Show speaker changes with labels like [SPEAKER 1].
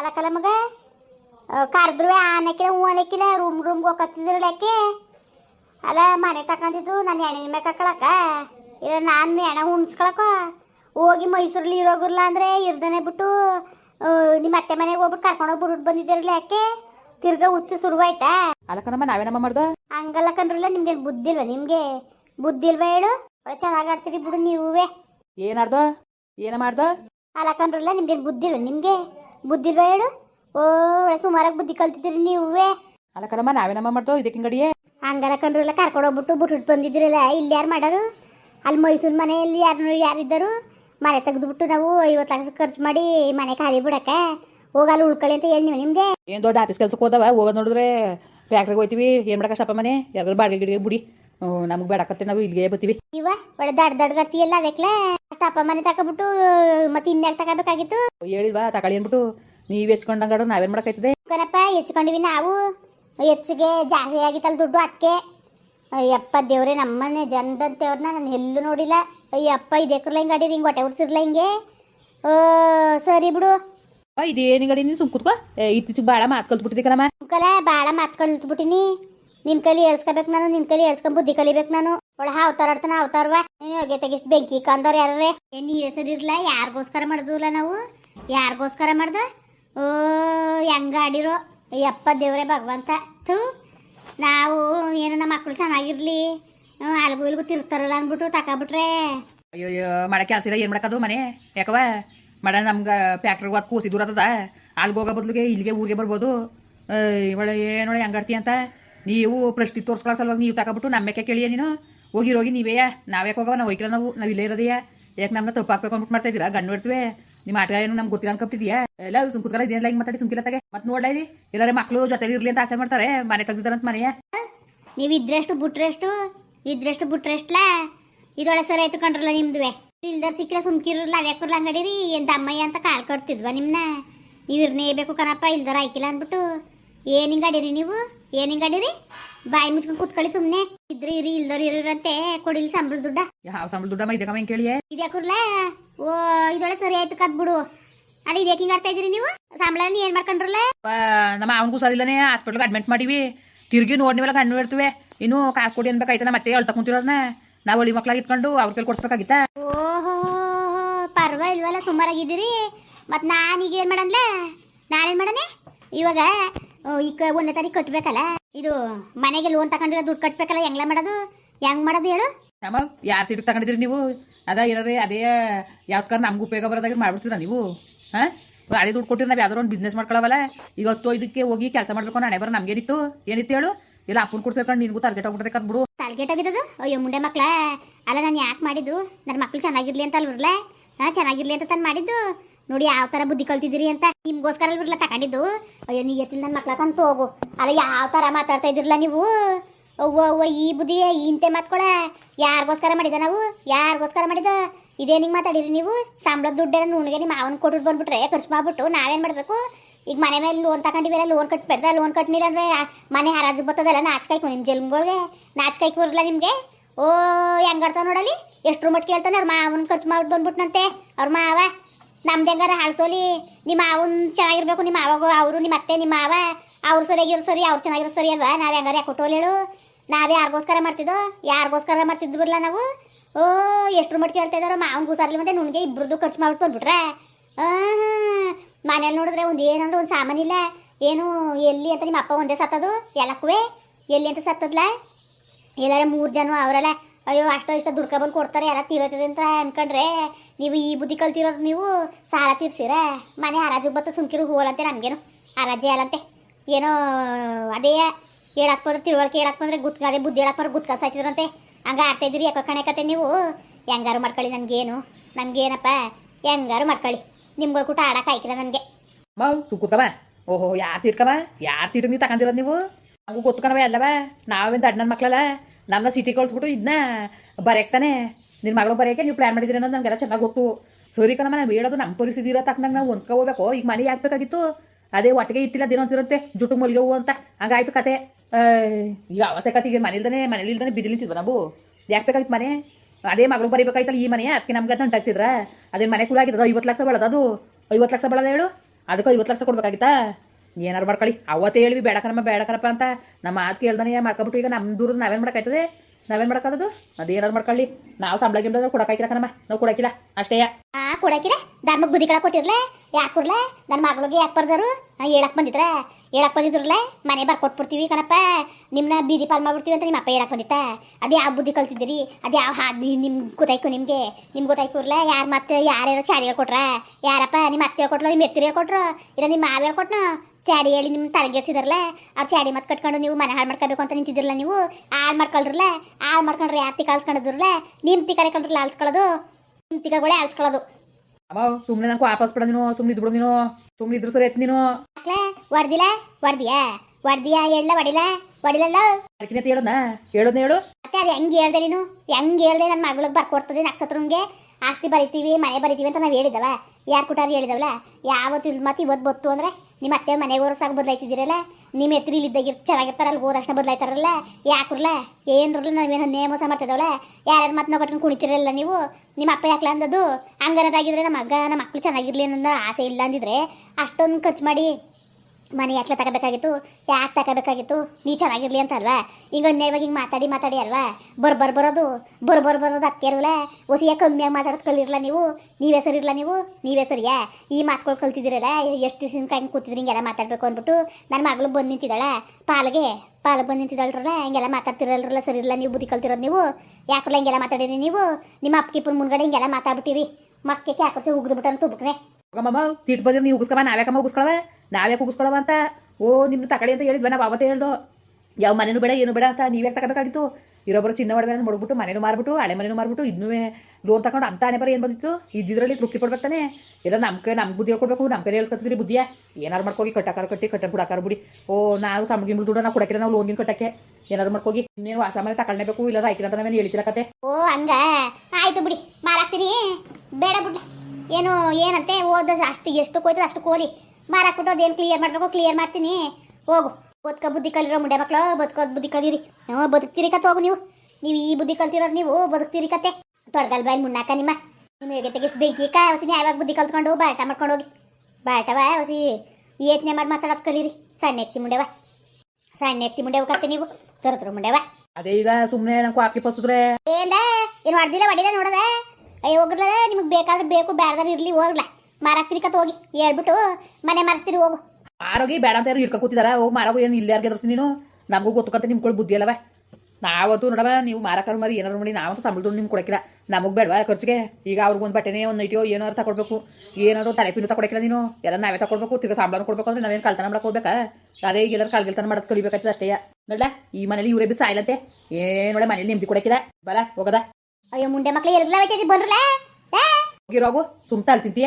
[SPEAKER 1] ಅಲಕಲ್ಲ ಮಗ? ಕರೆದ್ರು ಆನಕ್ಕಿಲ್ಲ ಹೂ ಅನಕಿಲ್ಲ ರೂಮ್ ರೂಮ್ಗೆ ಹೋಗತ್ತಿದ್ರು ಯಾಕೆ ಅಲ್ಲ ಮನೆ ತಗೊಂಡಿದ್ದು ನಾನು ಎಣ್ಣೆ ಮೇಲೆ ಹಾಕೊಳಕ ಇಲ್ಲ ನಾನು ಎಣ್ಣೆ ಉಣ್ಸ್ಕೊಳಕ ಹೋಗಿ ಮೈಸೂರಲ್ಲಿ ಇರೋಗಿರ್ಲ ಅಂದರೆ ಇರ್ದನೆ ಬಿಟ್ಟು ನಿಮ್ಮ ಅತ್ತೆ ಮನೆಗೆ ಹೋಗ್ಬಿಟ್ಟು ಕರ್ಕೊಂಡೋಗಿ ಬಿಡ್ಬಿಟ್ಟು ಬಂದಿದ್ದೀರಲ್ಲ ಯಾಕೆ ತಿರ್ಗಾ ಹುಚ್ಚು ಶುರುವಾಯ್ತಾ
[SPEAKER 2] ಅಲ್ಲಕ್ಕನಮ್ಮ ನಾವೇನಮ್ಮ ಮಾಡ್ದು
[SPEAKER 1] ಹಂಗಲ್ಲ ಕಣ್ರಲ್ಲ ನಿಮ್ಗೆ ಬುದ್ಧಿ ಇಲ್ವಾ ನಿಮಗೆ? ಬುದ್ಧಿ ಇಲ್ವಾ ಹೇಳು? ಒಳ್ಳೆ ಚೆನ್ನಾಗಿ ಆಡ್ತೀರಿ ಬಿಡು ನೀವೇ.
[SPEAKER 2] ಏನಾರ್ದು ಏನ ಮಾಡ್ದೋ?
[SPEAKER 1] ಅಲ್ಲ ನಿಮ್ಗೆ ನಿಮ್ಗೇನು ಬುದ್ಧಿ ಇಲ್ವಾ ನಿಮಗೆ ಬುದ್ಧಿ ಇಲ್ವಾ ಹೇಳು? ಓ ಒಳ್ಳೆ ಸುಮಾರಾಗಿ ಬುದ್ಧಿ ಕಲ್ತಿದ್ದೀರಿ ನೀವೇ.
[SPEAKER 2] ಅಲ್ಲಕನಮ್ಮ ನಾವೇನಮ್ಮ ಮಾಡ್ತೋ ಇದಕ್ಕೆ ಗಡಿಯೇ
[SPEAKER 1] ಹಂಗಲ್ಲ ಕಣ್ರಲ್ಲ ಕರ್ಕೊಂಡು ಹೋಗ್ಬಿಟ್ಟು ಬಿಟ್ಬಿಟ್ಟು ಬಂದಿದ್ರಲ್ಲ ಇಲ್ಲಿ ಯಾರು ಮಾಡೋರು? ಅಲ್ಲಿ ಮೈಸೂರು ಮನೆಯಲ್ಲಿ ಯಾರು ಯಾರಿದ್ದರು? ಮನೆ ತೆಗೆದುಬಿಟ್ಟು ನಾವು ಐವತ್ತು ಲಕ್ಷ ಖರ್ಚು ಮಾಡಿ ಮನೆ ಖಾಲಿ ಬಿಡಕ್ಕೆ ಹೋಗಲ್ಲ ಅಲ್ಲಿ ಉಳ್ಕೊಳ್ಳಿ ಅಂತ ಹೇಳಿ ನೀವು ನಿಮಗೆ.
[SPEAKER 2] ಏನು ದೊಡ್ಡ ಆಫೀಸ್ ಕೆಲಸಕ್ಕೆ ಹೋದವ? ಹೋಗೋದು ನೋಡಿದ್ರೆ ಫ್ಯಾಕ್ಟ್ರಿಗೆ ಹೋಯ್ತೀವಿ ಏನು ಮಾಡಕ್ಕಷ್ಟಪ್ಪ ಮನೆ? ಯಾರು ಬಾಡಿಗೆ ಗಿಡಿಗೆ ಬಿಡಿ ನಮಗೆ ಬೇಡಕತ್ತೆ ನಾವು ಇಲ್ಲಿಗೆ ಬತ್ತೀವಿ
[SPEAKER 1] ಇವ ಒಳ್ಳೆ ದಡ್ ದಡ್ ಬರ್ತೀಯಲ್ಲ ಅದಕ್ಕೆ ಅಷ್ಟು ಅಪ್ಪ ಮನೆ ತಗೊಬಿಟ್ಟು ಮತ್ತೆ ಇನ್ಯಾಗ ತಗೋಬೇಕಾಗಿತ್ತು
[SPEAKER 2] ಹೇಳಿದ್ವಾ ತಗೊಳ್ಳಿ ಅಂದ್ಬಿಟ್ಟು. ನೀವು ಹೆಚ್ಕೊಂಡಂಗಾಡು ನಾವೇನು ಮಾಡಕೈತದೆ
[SPEAKER 1] ಕಣಪ್ಪ ಹೆಚ್ಕೊಂಡಿವಿ ನಾವು. ಹೆಚ್ಚಿಗೆ ಜಾಸ್ತಿ ಆಗಿತ್ತಲ್ಲ ದುಡ್ಡು ಅದಕ್ಕೆ ಅಯ್ಯಪ್ಪ ದೇವ್ರೆ ನಮ್ಮನೆ ಜನದಂತೆವ್ರನ್ನ ನಾನು ಎಲ್ಲೂ ನೋಡಿಲ್ಲ. ಅಯ್ಯಪ್ಪ ಇದೆಕ್ರಲ್ಲ ಹಿಂಗೆ ಅಡಿರಿ ಹಿಂಗೆ ಹೊಟ್ಟೆ ಉರ್ಸಿರ್ಲ ಹಿಂಗೆ? ಸರಿ ಬಿಡು.
[SPEAKER 2] ಇದೇನು ಗಡಿ ನೀನು ಸುಮ್ ಕುತ್ಕೋ ಇತ್ತೀಚೆಗೆ ಭಾಳ ಮಾತು ಕಲ್ತ್ಬಿಟ್ಟಿದ್ದೆ ಕಣಮ್ಮ.
[SPEAKER 1] ಕಲ ಭಾಳ ಮಾತು ಕಲ್ತ್ಬಿಟ್ಟಿನಿ. ನಿನ್ ಕಲಿ ಎಳ್ಸ್ಕೋಬೇಕು ನಾನು, ನಿನ್ ಕಲಿ ಹೇಳ್ಸ್ಕೊಂಡ್ ಬುದ್ಧಿ ಕಲಿಬೇಕು ನಾನು. ಒಳ ಅವತಾರ ಆಡ್ತಾನ ಅವತಾರವ ನೀನು ಹೋಗಿ ತೆಗಿಸ್ಟ್ ಬೆಂಕಿ ಕಂದವ್ರು ಯಾರೇ ಹೆಸರು ಇರ್ಲ? ಯಾರಿಗೋಸ್ಕರ ಮಾಡ್ದಲ್ಲ ನಾವು? ಯಾರಿಗೋಸ್ಕರ ಮಾಡ್ದ? ಓ, ಹೆಂಗ ಆಡಿರೋ? ಯಪ್ಪ ದೇವ್ರೆ ಭಗವಂತ. ಥೂ, ನಾವು ಏನು ನಮ್ಮ ಮಕ್ಕಳು ಚೆನ್ನಾಗಿರ್ಲಿ. ಅಲ್ಗು ಇಲ್ಗು ತಿರ್ತಾರಲ್ಲ ಅಂದ್ಬಿಟ್ಟು ತಕೊಬಿಟ್ರೆ.
[SPEAKER 2] ಅಯ್ಯೋ ಮಡ ಕೆಲಸ ಏನು ಮಾಡಕದು ಮನೆ? ಯಾಕವ ಮಡ ನಮ್ಗೆ ಫ್ಯಾಕ್ಟ್ರಿಗೆ ಹೋಗಿ ಕೂಸಿ ದೂರ ಆತದ ಅಲ್ಲಿಗೆ ಹೋಗೋ ಬದಲಿಗೆ ಇಲ್ಲಿಗೆ ಊರಿಗೆ ಬರ್ಬೋದು. ಇವಳೆ ಏನೊಳೆ ಹೆಂಗಾಡ್ತಿ ಅಂತ? ನೀವು ಪ್ರಶ್ನೆ ತೋರ್ಸ್ಕೊಳ್ಳೋ ಸಲುವಾಗಿ ನೀವು ತಗೊಬಿಟ್ಟು ನಮ್ಮಕ್ಕೆ ಕೇಳಿಯ ನೀನು? ಹೋಗಿ ಹೋಗಿ ನೀವೇ? ನಾವ್ಯಾಕೆ ಹೋಗವ? ನಾವು ಹೋಯ್ಕಿಲ್ಲ ನಾವು. ನಾವು ಇಲ್ಲೇ ಇರೋದೆಯಾ? ಯಾಕೆ ನಮ್ಮನ್ನ ತಪ್ಪು ಅಂದ್ಬಿಟ್ಟು ಮಾಡ್ತಾ ಇದ್ದೀರಾ ಗಂಡು ಇಡ್ತೀವಿ ನಿಮ್ಮ ಆಟ ಏನು ನಮ್ಗೆ ಗೊತ್ತಿಲ್ಲ ಅನ್ಕೊಟ್ಟಿದ್ಯಾ ಎಲ್ಲ ಸುಮ್ಕುತ್ಕಲ್ಲ ಇದೆಲ್ಲ ಹಿಂಗೆ ಮಾತಾಡಿ ಸುಮ್ಕಿಲ್ಲ ತಗೆ ಮತ್ತೆ ನೋಡ್ಲಾ ಇಲ್ಲಿ? ಎಲ್ಲಾರೆ ಮಕ್ಕಳು ಜೊತೆ ಇರ್ಲಿ ಅಂತ ಆಸೆ ಮಾಡ್ತಾರೆ. ಮನೆ ತೆಗ್ದಿದ್ದಾರಂತ ಮನೆಯ?
[SPEAKER 1] ನೀವು ಇದ್ರೆಷ್ಟು ಬುಟ್ರೆಷ್ಟು? ಇದ್ರೆಷ್ಟು ಬುಟ್ರೆಷ್ಟು ಇದೊಳೆ ಸರಿ ಆಯ್ತು ಕಂಡ್ರಲ್ಲ ನಿಮ್ದುವೆ. ಇಲ್ದರ್ ಸಿಕ್ಕರೆ ಸುಮ್ಕಿರಲ್ಲ ಅದ್ಯಾಕುರ್ಲ ಅಂಗಡಿರಿ ಏನ್ ಅಮ್ಮಯ್ಯ ಅಂತ ಕಾಲ್ ಕೊಡ್ತಿದ್ವ ನಿಮ್ನ? ನೀವು ಇರ್ನೇ ಬೇಕು ಕಣಪ್ಪ ಇಲ್ದರ ಆಯ್ಕಿಲ್ಲ ಅಂದ್ಬಿಟ್ಟು ಏನ್ ಹಿಂಗ್ ಅಡಿರಿ ನೀವು? ಏನ್ ಹಿಂಗ್ ಅಡಿರಿ ಬಾಯಿ ಮುಚ್ಕೊಂಡು ಕುತ್ಕೊಳ್ಳಿ ಸುಮ್ನೆ. ಇದ್ರಿ ಇರಿ ಇಲ್ದೋರ್ ಇರಂತೆ ಕೊಡಿಲಿ ಸಂಬಳ ದುಡ್ಡ.
[SPEAKER 2] ಯಾವ ಸಂಬಳ ದುಡ್ಡ ಇದಕ್ಕಮ್ಮ ಕೇಳಿ ಕೇಳಿಯೇ?
[SPEAKER 1] ಇದ್ಯಾಕುರ್ಲ ಓ ಇದೊಳೆ ಸರಿ ಆಯ್ತು ಕದ್ಬಿಡು ಅಲ್ಲ ಇದ್ಯಾಕೆ ಹಿಂಗ್ ಆಡ್ತಾ ಇದೀರಿ ನೀವು? ಸಂಬಳ ಏನ್ ಮಾಡ್ಕೊಂಡ್ರಲ್ಲ?
[SPEAKER 2] ನಮ್ಮ ಅವನಿಗೂ ಸರಿಲ್ಲನೆ ಹಾಸ್ಪಿಟ್ಲ್ಗೆ ಅಡ್ಮಿಟ್ ಮಾಡಿವಿ. ತಿರುಗಿ ನೋಡ್ನಿವೆಲ್ಲ ಕಣ್ಣು ಇರ್ತೀವಿ ಇನ್ನು ಕಾಸು ಕೊಡಿ ಅನ್ಬೇಕಾಯ್ತಾನ ಮತ್ತೆ ಹೇಳ್ತಾ ಕುಂತಿರೋರ್ನ ನಾವು ಒಳಿ ಮಕ್ಳಾಗಿ ಇಟ್ಕೊಂಡು ಅವ್ರ ಕೈಲಿ ಕೊಡ್ಸ್ಬೇಕಾಗಿತ್ತ?
[SPEAKER 1] ಓಹೋ ಪರ್ವ ಇಲ್ವಲ್ಲ ಸುಮಾರಾಗಿದ್ದೀರಿ ಮತ್ ನಾನೀಗ ಏನು ಮಾಡನ್ಲ? ನಾನೇನು ಮಾಡನೆ? ಇವಾಗ ಈಗ ಒಂದನೇ ತಾರೀಕು ಕಟ್ಟಬೇಕಲ್ಲ ಇದು ಮನೆಗೆ ಲೋನ್ ತಗೊಂಡಿರೋ ದುಡ್ಡು ಕಟ್ಟಬೇಕಲ್ಲ ಹೆಂಗ್ಲ ಮಾಡೋದು? ಹೆಂಗ್ ಮಾಡೋದು ಹೇಳು?
[SPEAKER 2] ನಮ್ಮ ಯಾರು ತಿಟ್ಟು ತಗೊಂಡಿದ್ರಿ ನೀವು? ಅದ ಏನಾರೀ ಅದೇ ಕಾರಣ ನಮ್ಗೆ ಉಪಯೋಗ ಬರೋದಾಗ ಮಾಡ್ಬಿಡ್ತೀರ ನೀವು? ಹಾಂ? ಅದೇ ದುಡ್ಡು ಕೊಟ್ಟಿರಿ ನಾವು ಯಾವ್ದಾರು ಒಂದು ಬಿಸ್ನೆಸ್ ಮಾಡ್ಕೊಳವಲ್ಲ? ಈಗ ಹೊತ್ತು ಇದಕ್ಕೆ ಹೋಗಿ ಕೆಲಸ ಮಾಡ್ಬೇಕು ನಾಳೆ ಬರೋ ನಮ್ಗೇನಿತ್ತು ಏನಿತ್ತು? ಹೇಳು? ಇಲ್ಲ ಅಪ್ಪನ ಕೊಡ್ಸಿರ್ಕೊಂಡು ನಿನ್ಗೂ ತರ್ಗೇಟ್ ಹೋಗ್ಬಿಡ್ತಕ್ಕಂತ ಬಿಡು.
[SPEAKER 1] ತರ್ಗೇಟ್ ಆಗಿದ್ದು ಅಯ್ಯೋ ಮುಂಡೆ ಮಕ್ಳ. ಅಲ್ಲ ನಾನು ಯಾಕೆ ಮಾಡಿದ್ದು? ನನ್ನ ಮಕ್ಳು ಚೆನ್ನಾಗಿರ್ಲಿ ಅಂತ ಅಲ್ವರ್ಲ? ಹಾಂ ಚೆನ್ನಾಗಿರ್ಲಿ ಅಂತ ತಾನು ಮಾಡಿದ್ದು. ನೋಡಿ, ಯಾವ ತರ ಬುದ್ಧಿ ಕಲ್ತಿದ್ದೀರಿ ಅಂತ ನಿಮ್ಗೋಸ್ಕರ ಬಿಡ್ಲ ತಗೊಂಡಿದ್ದು? ಅಯ್ಯೋ, ನೀ ಎತ್ತಿಲ್ಲ ನನ್ನ ಕಂತು ಹೋಗು. ಅಲ್ಲ, ಯಾವ ತರ ಮಾತಾಡ್ತಾ ಇದ್ರಲ್ಲ ನೀವು? ಅವ್ವ ಅವ್ವ, ಈ ಬುದ್ಧಿ ಇಂತೆ ಮಾತ್ಕೊಳ ಯಾರಿಗೋಸ್ಕರ ಮಾಡಿದ ನಾವು? ಯಾರಿಗೋಸ್ಕರ ಮಾಡಿದ? ಇದೇನಿಗೆ ಮಾತಾಡಿರಿ ನೀವು? ಸಂಬಳದ ದುಡ್ಡೆಲ್ಲ ನುಣ್ಗೆ ನಿಮ್ಮ ಮಾವನ ಕೊಟ್ಟು ಬಂದ್ಬಿಟ್ರೆ ಖರ್ಚು ಮಾಡ್ಬಿಟ್ಟು ನಾವೇನು ಮಾಡಬೇಕು? ಈಗ ಮನೆ ಮೇಲೆ ಲೋನ್ ತಗೊಂಡಿವೆಲ್ಲ ಲೋನ್ ಕಟ್ಬೇಡ್ದ ಲೋನ್ ಕಟ್ನಿಲ್ಲ ಅಂದ್ರೆ ಮನೆ ಹರಾಜು ಬರ್ತದಲ್ಲ ನಾಚ್ಕಾಯ್ಕು ನಿಮ್ಮ ಜಲ್ಮ್ಗಳಿಗೆ? ನಾಚ್ಕಾಯ್ಕು ಬರಲ್ಲ ನಿಮಗೆ? ಓ ಹೆಂಗಾಡ್ತಾವ ನೋಡಲಿ ಎಷ್ಟ್ರ ಮಟ್ಟಿಗೆ ಕೇಳ್ತಾನೆ ಅವ್ರ ಮಾವನ ಖರ್ಚು ಮಾಡ್ಬಿಟ್ಟು ಬಂದ್ಬಿಟ್ನಂತೆ. ಅವ್ರ ಮಾವ ನಮ್ದು ಹೆಂಗಾರ ಹಾಳ್ಸೋಲಿ? ನಿಮ್ಮ ಅವನ್ ಚೆನ್ನಾಗಿರ್ಬೇಕು, ನಿಮ್ಮ ಅವಾಗ ಅವರು, ನಿಮ್ಮ ಅತ್ತೆ, ನಿಮ್ಮ ಮಾವ, ಅವ್ರು ಸರಿಯಾಗಿರೋ ಸರಿ, ಅವ್ರು ಚೆನ್ನಾಗಿರೋ ಸರಿ ಅಲ್ವಾ? ನಾವು ಹೆಂಗಾರ ಯಾಕೆ ಹೇಳು? ನಾವೇ ಯಾರಿಗೋಸ್ಕರ ಮಾಡ್ತಿದ್ದೋ? ಯಾರಿಗೋಸ್ಕರ ಮಾಡ್ತಿದ್ವಿಲ್ಲ ನಾವು? ಓ ಎಷ್ಟು ಮಟ್ಟಿಗೆ ಹೇಳ್ತಾ ಇದಾರೋ ಮಾವನ್ ಕೂಸಾರ್ಲಿ ಮತ್ತೆ ನುಣ್ಗೆ ಇಬ್ಬರದ್ದು ಖರ್ಚು ಮಾಡ್ಬಿಟ್ಟು ಮನೇಲಿ ನೋಡಿದ್ರೆ ಒಂದು ಏನಂದ್ರೆ ಒಂದು ಸಾಮಾನಿಲ್ಲ ಏನು, ಎಲ್ಲಿ ಅಂತ ನಿಮ್ಮ ಅಪ್ಪ ಒಂದೇ ಸತ್ತದು? ಎಲ್ಲಕ್ಕೂ ಎಲ್ಲಿ ಅಂತ ಸತ್ತದ್ಲ? ಎಲ್ಲಾರ ಮೂರು ಜನ ಅವರೆಲ್ಲ. ಅಯ್ಯೋ, ಅಷ್ಟೋ ಇಷ್ಟ ದುಡ್ಕ ಬಂದು ಕೊಡ್ತಾರೆ ಎಲ್ಲ ತೀರೋತದೆ ಅಂತ ಅನ್ಕೊಂಡ್ರೆ ನೀವು ಈ ಬುದ್ಧಿ ಕಲ್ತಿರೋರು ನೀವು ಸಾಲ ತೀರ್ಸಿರ? ಮನೆ ಹರಾಜು ಬತ್ತ ಸುಮ್ಕಿರು ಹೋಗಲಂತೆ ನಮಗೇನು? ಹರಾಜೆ ಅಲ್ಲಂತೆ ಏನೋ ಅದೇ ಹೇಳಕ್ ಬಂದ್ರೆ ತಿಳುವಳಿಕೆ ಹೇಳಕ್ ಬಂದ್ರೆ ಗುತ್ಕ, ಅದೇ ಬುದ್ಧಿ ಹೇಳಕ್ ಬಂದ್ರೆ ಗುತ್ಕ ಸಾಯ್ತಿದ್ರಂತೆ. ಹಂಗೆ ಆಡ್ತಾ ಇದ್ರಿ ಯಾಕೋ ಕಣೆ ಕತೆ ನೀವು? ಹೆಂಗಾರು ಮಾಡ್ಕೊಳ್ಳಿ ನನಗೇನು? ನಮಗೇನಪ್ಪ, ಹೆಂಗಾರು ಮಾಡ್ಕೊಳ್ಳಿ. ನಿಮ್ಗಳು ಕೂಟ ಆಡಕ್ಕೆ ಆಯ್ಕಿಲ್ಲ ನನಗೆ.
[SPEAKER 2] ಮಾವು ಸುಕ್ಕುತ್ತವ ಓಹೋ, ಯಾರು ತಿಡ್ಕವ ಯಾರು ತಿಡ್ ನೀವು ತಗೊಂಡಿರೋದು ನೀವು? ನಮಗೂ ಗೊತ್ತುಕನವ ಎಲ್ಲವ? ನಾವೇನು ದಡ್ಡ ನನ್ನ ಮಕ್ಳಲ್ಲ? ನಮ್ಮನ್ನ ಸಿಟಿ ಕಳಿಸ್ಬಿಟ್ಟು ಇದನ್ನ ಬರೆಯಕ್ತಾನೆ ನಿನ್ನ ಮಗಳು ಬರೆಯಕ್ಕೆ ನೀವು ಪ್ಲ್ಯಾನ್ ಮಾಡಿದಿರ ಅನ್ನೋದು ನನಗೆಲ್ಲ ಚೆನ್ನಾಗಿ ಗೊತ್ತು. ಸರಿ ಕಣಮ್ಮ, ನಾನು ಹೇಳೋದು ನಮ್ಮ ಪರಿಸ್ಥಿತಿ ಇರೋ ತಕ್ಕನಾಗ ನಾವು ಹೋಗ್ಬೇಕು ಈಗ ಮನೆ ಹಾಕ್ಬೇಕಾಗಿತ್ತು ಅದೇ ಒಟ್ಟಿಗೆ ಇಟ್ಟಿಲ್ಲ ದಿನೊಂದಿರುತ್ತೆ ಜುಟ್ಟು ಮಲ್ಗೆ ಹೂವು ಅಂತ. ಹಂಗಾಯ್ತು ಕತೆ. ಈಗ ಅವಶ್ಯಕತೆಗೆ ಮನೇಲ್ದಾನೆ, ಮನೇಲಿ ಇಲ್ದೇ ಬಿದ್ದಿಲ್ ನಿಂತಿದ್ವ ನಾವು ಯಾಕೆ ಬೇಕಾಗಿತ್ತು ಮನೆ? ಅದೇ ಮಗಳು ಬರೀಬೇಕಾಯ್ತಲ್ಲ ಈ ಮನೆ ಅದಕ್ಕೆ ನಮ್ಗೆ ಅದನ್ನ ಅಂಟಾಗ್ತಿದ್ರ ಅದೇ ಮನೆ ಕೂಡ ಆಗಿದ್ದು ಐವತ್ತು ಲಕ್ಷ ಬಳದ ಅದು. ಐವತ್ತು ಲಕ್ಷ ಬಳದ ಹೇಳು? ಅದಕ್ಕೆ ಐವತ್ತು ಲಕ್ಷ ಕೊಡ್ಬೇಕಾಗಿತ್ತಾ? ಏನಾರು ಮಾಡ್ಕೊಳ್ಳಿ. ಅವತ್ತೇ ಹೇಳಿವಿ ಬೇಡ ಕಣಮ್ಮ ಬೇಡ ಕಣಪ್ಪ ಅಂತ. ನಮ್ಮ ಮಾತು ಕೇಳ್ದಾನೆ ಮಾಡ್ಕೊಬಿಟ್ಟು ಈಗ ನಮ್ಮ ದೂರದ ನಾವೇನು ಮಾಡೋಕ್ಕಾಯ್ತದೆ? ನಾವೇನು ಮಾಡೋಕ್ಕಾಗದು ಅದೇನಾರು ಮಾಡ್ಕೊಳ್ಳಿ. ನಾವು ಸಂಬಳ ಗಿಂಬಳ ಕೊಡೋಕ್ಕಾಗಿಲ್ಲ ಕಣಮ್ಮ ನಾವು ಕೊಡಕ್ಕಿಲ್ಲ ಅಷ್ಟೇ.
[SPEAKER 1] ಆ, ಕೊಡಕಿರ? ಧರ್ಮಕ್ಕೆ ಬುದ್ಧಿ ಕಳ ಕೊಟ್ಟಿರ್ಲೆ? ಯಾಕೆ ಕೊಡ್ಲೆ? ನನ್ನ ಮಗಳಿಗೆ ಯಾಕೆ ಬರ್ದಾರು? ಹೇಳಕ್ ಬಂದಿದ್ರೆ? ಹೇಳಕ್ ಬಂದಿದ್ರಲ್ಲ ಮನೆ ಬರ್ ಕೊಟ್ಬಿಡ್ತೀವಿ ಕಣಪ್ಪ. ನಿಮ್ಮನ್ನ ಬೀದಿ ಪಾಲ್ ಮಾಡ್ಬಿಡ್ತೀವಿ ಅಂತ ನಿಮ್ಮ ಅಪ್ಪ ಹೇಳಕ್ ಬಂದಿತ್ತ? ಅದು ಯಾವ ಬುದ್ಧಿ ಕಲ್ತಿದ್ದೀರಿ? ಅದು ಯಾವ ಹಾದಿ ನಿಮ್ಗೆ ಗೊತ್ತಾಯ್ತು ನಿಮಗೆ? ನಿಮ್ಗೆ ಗೊತ್ತಾಯ್ಕೂರ್ಲ ಯಾರು ಮತ್ತೆ ಯಾರ್ಯಾರೋ ಚಾಡಿ ಕೊಟ್ರ? ಯಾರಪ್ಪ, ನಿಮ್ಮ ಅತ್ತೆ ಕೊಟ್ರ ನಿಮ್ಮ ಎತ್ತಿರಿ ಹೇಳ್ಕೊಟ್ರು ಇಲ್ಲ, ನಿಮ್ಮ ಮಾವ ಹೇಳ್ಕೊಟ್ನ ಚಾಡಿ ಹೇಳಿ ನಿಮ್ಮ ತಲೆಗೆಸಿದ್ರಲ್ಲ ಅವ್ರು ಚಾಡಿ ಮತ್ತೆ ಕಟ್ಕೊಂಡು ನೀವು ಮನೆ ಹಾಳು ಮಾಡ್ಕೋಬೇಕು ಅಂತ ನಿಂತಿದ್ರಲ್ಲ ನೀವು ಹಾಳು ಮಾಡ್ಕೊಳ್ರಲ್ಲ ಹಾಳು ಮಾಡ್ಕೊಂಡ್ರೆ ಯಾರು ಕಳ್ಸ್ಕೊಂಡಿದ್ರಲ್ಲ ನಿಮ್ಮ ತಿಕ್ಕ ಕಲ್ರಲ್ಲ ಆಲ್ಸ್ಕೊಳ್ಳೋದು ನಿಮ್ಮ ತಿಕ್ಕಗಳೇ ಆಲ್ಸ್ಕೊಳ್ಳೋದು
[SPEAKER 2] ಅಮ್ಮ ಸುಮ್ಮನೆ ನನಗೆ ವಾಪಸ್ ಬಿಡ ನೀನು ಸುಮ್ಮನೆ ಇದ್ಬಿಡು ನೀನು ಸುಮ್ಮನೆ ಇದ್ರು ಸರಿ ಎತ್ತು ನೀನು.
[SPEAKER 1] ಮಕ್ಳೇ ವರ್ದಿಯ ವರ್ದಿಯ ಹೊಡ್ದಿಯಾ ಹೇಳ ಹೊಡಿಲ್ಲ ಹೊಡಿಲಲ್ಲ
[SPEAKER 2] ಅದಕ್ಕಿನ ಹೇಳು.
[SPEAKER 1] ಮತ್ತೆ ಅದು ಹೆಂಗೆ ಹೇಳ್ದೆ ನೀನು? ಹೆಂಗೆ ಹೇಳ್ದೆ ನನ್ನ ಮಗಳಿಗೆ ಬರ್ಕೊಡ್ತದೆ ನಕ್ಷತ್ರಮ್ಗೆ? ಆಸ್ತಿ ಬರಿತೀವಿ, ಮನೆ ಬರಿತೀವಿ ಅಂತ ನಾವು ಹೇಳಿದವ. ಯಾರು ಕೊಟ್ಟಾರು ಹೇಳಿದವಲ್ಲ? ಯಾವತ್ತು ಇಲ್ಲಿ ಮತ್ತೆ ಇವತ್ತು ಬತ್ತು ಅಂದರೆ ನಿಮ್ಮ ಅತ್ತೆ ಮನೆಗೆ ಸಾಕು ಬದಲಾಯಿಸಿದಿರಲ್ಲ ನಿಮ್ಮ ಎತ್ತರ ಇಲ್ಲಿದ್ದಾಗಿ ಚೆನ್ನಾಗಿರ್ತಾರಲ್ಲ ಹೋದ ತಕ್ಷಣ ಬದಲಾಯ್ತಾರಲ್ಲ? ಯಾಕ್ರಲ್ಲ ಏನ್ರಲ್ಲ ನಾವೇನು ನೇಮೋಸ ಮಾಡ್ತಿದ್ದಾವಲ್ಲ ಯಾರ್ಯಾರು ಮತ್ತೆ ನಾವು ಕಟ್ಕೊಂಡು ಕುಣಿತಿರಲ್ಲ ನೀವು? ನಿಮ್ಮ ಅಪ್ಪ ಯಾಕಲ ಅಂದದು ಹಂಗಾರದಾಗಿದ್ರೆ ನಮ್ಮ ಮಗ ನಮ್ಮ ಮಕ್ಕಳು ಚೆನ್ನಾಗಿರ್ಲಿ ಅನ್ನೋ ಆಸೆ ಇಲ್ಲ ಅಂದಿದ್ರೆ ಅಷ್ಟೊಂದು ಖರ್ಚು ಮಾಡಿ ಮನೆ ಯಾಕೆ ತಗೋಬೇಕಾಗಿತ್ತು? ಯಾಕೆ ತಗೋಬೇಕಾಗಿತ್ತು? ನೀ ಚೆನ್ನಾಗಿರ್ಲಿ ಅಂತ ಅಲ್ವಾ ಈಗ ನೇವಾಗ ಹಿಂಗೆ ಮಾತಾಡಿ ಮಾತಾಡಿ ಅಲ್ವಾ? ಬರ್ ಬರ್ ಬರೋದು, ಬರ್ ಬರ್ ಬರೋದು ಅತ್ತಿರಲ್ಲ ಒಸಿಯ ಕಮ್ಮಿಯಾಗಿ ಮಾತಾಡೋದು ಕಲಿರಲ್ಲ ನೀವು? ನೀವೇ ಸರಿರಲ್ಲ ನೀವು? ನೀವೇ ಸರಿಯಾ? ಈ ಮಾತುಗಳು ಕಲ್ತಿದ್ದೀರಲ್ಲ? ಎಷ್ಟು ದಿವಸ ಹಂಗೆ ಕೂತಿದ್ರಿ ಹಿಂಗೆಲ್ಲ ಮಾತಾಡಬೇಕು ಅಂದ್ಬಿಟ್ಟು ನನ್ನ ಮಗಳು ಬಂದು ನಿಂತಿದ್ದಾಳೆ. ಪಾಲ್ಗೆ, ಪಾಲು ಬಂದು ನಿಂತಿದ್ದಾಳ್ರಲ್ಲ? ಹಿಂಗೆಲ್ಲ ಮಾತಾಡ್ತಿರಲ್ರಲ್ಲ? ಸರಿ ಇಲ್ಲ ನೀವು ಬುದ್ಧಿ ಕಲ್ತಿರೋದು ನೀವು? ಯಾಕಲ್ಲ ಹಿಂಗೆಲ್ಲ ಮಾತಾಡಿರಿ ನೀವು? ನಿಮ್ಮ ಅಪ್ಪಕಿಪ್ಪನ ಮುಂದ್ಗಡೆ ಹಿಂಗೆಲ್ಲ ಮಾತಾಡ್ಬಿಟ್ಟಿರಿ. ಮಕ್ಕಕ್ಕೆ ಯಾಕರ್ಸಿ ಉಗಿದ್ಬಿಟ್ಟು ಅಂತ ತುಬ್ಕನೆ?
[SPEAKER 2] ತೀಟ್ ಬದ್ರೆ ಬಂದ್ರೆ ನೀವು ಉಗಿಸ್ಕವ ನಾವ್ಯಾಕಮ್ಮ ಉಗಿಸ್ಕೊಳವ? ನಾವ್ಯಾಕೆ ಉಗಿಸ್ಕೊಳವ ಅಂತ? ಓ ನಿಮ್ಮ ತಕಳಿ ಅಂತ ಹೇಳಿದ್ವಿ ನಾವು ಅವತ್ತೇ ಹೇಳ್ದು. ಯಾವ ಮನೇನು ಬೇಡ, ಏನು ಬೇಡ ಅಂತ ನೀವ್ಯಾಕೆ ತಗೋಬೇಕಾಗಿತ್ತು ಇರೋಬ್ರು ಚಿನ್ನ ಒಡವೆ ಮಡಗ್ಬಿಟ್ಟು ಮನೇನು ಮಾರ್ಬಿಟ್ಟು, ಹಳೆ ಮನೇನು ಮಾರ್ಬಿಟ್ಟು ಇನ್ನೂ ಲೋನ್ ತಗೊಂಡು ಅಂತ ಹಣೆ ಬರ ಏನು ಬಂದಿತ್ತು? ಇದ್ದಿದ್ರಲ್ಲಿ ತೃಪ್ತಿ ಪಡ್ಬೇಕಾನೆ ಇಲ್ಲ ನಮ್ಗೆ ನಮ್ಗೆ ಬುದ್ಧಿ ಹೇಳ್ಕೊಡ್ಬೇಕು ನಮ್ಮ ಕೈಲಿ ಹೇಳ್ಕೊತಿದ್ರಿ ಬುದ್ಧಿಯ ಏನಾರು ಮಾಡ್ಕೋಗಿ ಕಟ್ಟಾಕಾರ ಕಟ್ಟಿ ಕಟ್ಟ ಬಿಡಾಕಾರ ಬಿಡಿ. ಓ, ನಾವು ಸಮ್ಗಿ ದುಡ್ಡು ನಾವು ಕೊಡಕಿಲ್ಲ ನಾವು ಲೋನ್ಗಿನ ಕಟ್ಟಕ್ಕೆ. ಏನಾರು ಮಾಡ್ಕೋಗಿ, ಇನ್ನೇನು ವಾಸ ಮನೆ ತಗೊಳ್ಬೇಕು ಇಲ್ಲ ರೈತಿಲ್ಲ ಅಂತ ನಾವೇನು ಹೇಳ್ತಿಲ್ಲ ಕತೆ.
[SPEAKER 1] ಓ, ಹಂಗ? ಆಯ್ತು ಬಿಡಿ, ಮಾರಾಕ್ತೀನಿ. ಬೇಡ ಬಿಡ್ಲ. ಏನು, ಏನಂತೆ? ಓದ ಅಷ್ಟು ಎಷ್ಟು ಹೋಯ್ತದೆ ಅಷ್ಟು ಕೋಲಿ ಮಾರಾಕ್ಬಿಟ್ಟು ಏನು ಕ್ಲಿಯರ್ ಮಾಡಬೇಕು? ಕ್ಲಿಯರ್ ಮಾಡ್ತೀನಿ. ಹೋಗು. ಬದುಕ ಬುದ್ಧಿ ಕಲಿರೋ ಮುಂಡೆ ಮಕ್ಕಳು ಬದುಕೋ ಬುದ್ಧಿ ಕಲೀರಿ. ನಾವು ಬದುಕ್ತೀರಿ ಕತೆ ಹೋಗು ನೀವು. ನೀವು ಈ ಬುದ್ಧಿ ಕಲ್ತಿರೋರು ನೀವು ಬದುಕ್ತೀರಿ ಕತೆ ತೊಡ್ಗಲ್ ಬಾಯಿ ಮುನ್ನಾಕ ನಿಮ್ಮ. ನಿಮ್ಮ ಯೋಗ್ಯತೆಗೆ ಬೆಂಕಿ ಕಾ ಹೊಸಿ ಯಾವಾಗ ಬುದ್ಧಿ ಕಲ್ತ್ಕೊಂಡು ಬಾಟ ಮಾಡ್ಕೊಂಡು ಹೋಗಿ. ಬಾಟವ ಹೊಸಿ ಯೋಚನೆ ಮಾಡಿ ಮಾತಾಡೋದು ಕಲೀರಿ. ಸಣ್ಣ ಎತ್ತಿ ಮುಂಡೆವ ಸಣ್ಣ ಎತ್ತಿ ಮುಂಡೆವ ಕತೆ ನೀವು. ತರತ್ರ ಮುಂಡೆವ
[SPEAKER 2] ಅದೇ ಈಗ ಸುಮ್ಮನೆ ನಂಗೆ ಹಾಕಿ ಪಸಿದ್ರೆ.
[SPEAKER 1] ಏನ ಏನು ಹೊಡೆದಿಲ್ಲ ಹೊಡಿಲ್ಲ ನೋಡದೆ? ಅಯ್ಯ ಹೋಗ್ರಲ್ಲ ನಿಮಗೆ ಬೇಕಾದ್ರೆ ಬೇಕು ಬೇಡದ್ರೆ ಇರ್ಲಿ ಹೋಗ್ಲ ಮಾರಾಕ್ತಿರಿ ಕತ್ ಹೋಗಿ. ಹೇಳ್ಬಿಟ್ಟು ಮನೆ ಮರೆಸ್ತೀರಿ ಹೋಗು.
[SPEAKER 2] ಮಾರೋಗಿ ಬೇಡ ಅಂತ ಯಾರು ಹಿಡ್ಕೊ ಕೂತಿದಾರ ಹೋಗಿ ಮಾರೋಗು ಏನು ಇಲ್ಲೇ ಯಾರಿಗೆ ಎದುರಿಸಿ ನೀನು? ನಮಗೂ ಗೊತ್ತುಕಂತ ನಿಮ್ಗಳು ಬುದ್ಧಿ ಅಲ್ಲವ. ನಾವತ್ತು ನೋಡವ ನೀವು ಮಾರಾಕರು ಮರಿ ಏನಾರು ಮಾಡಿ ನಾವಂತೂ ಸಂಬಳದ್ದು ನಿಮ್ಗೆ ಕೊಡಕ್ಕಿಲ್ಲ ನಮಗೆ ಬೇಡವಾ ಖರ್ಚಿಗೆ? ಈಗ ಅವ್ರಿಗೆ ಒಂದು ಬಟ್ಟೆನೇ ಒಂದು ನೈಟಿಯೋ ಏನಾರು ತಗೊಳ್ಬೇಕು ಏನಾದ್ರು ತಲೆಪಿನ್ನು ತಗೊಳಕಿಲ್ಲ ನೀನು? ಎಲ್ಲ ನಾವೇ ತಗೊಳ್ಬೇಕು ತಿರ್ಗ ಸಂಬಳ ಕೊಡ್ಬೇಕು ಅಂದ್ರೆ ನಾವೇನು ಕಳ್ತನ ಮಾಡಕ್ಕೆ ಹೋಗ್ಬೇಕಾ? ಅದೇ ಈಗ ಎಲ್ಲರೂ ಕಳ್ಗೆಲ್ತನ ಮಾಡೋದು ಕಲಿಬೇಕಾಗ್ತದೆ ಅಷ್ಟೇ. ನೋಡ್ಲ ಈ ಮನೇಲಿ ಇವರೇ ಬಿ ಸಾಯ್ಲಂತೆ ಏನೊಳೆ ಮನೇಲಿ ನಿಮ್ದಿ ಕೊಡಕ್ಕಿಲ್ಲ ಬಲ ಹೋಗದ.
[SPEAKER 1] ಅಯ್ಯೋ ಮುಂಡೆ ಮಕ್ಳು ಎಲ್ಲ ಬಂದ್ರಲ್ಲ
[SPEAKER 2] ಹೋಗಿರೋಗು ಸುಮ್ತಾ ಅಲ್ಲಿ ತಿಂತೀಯ?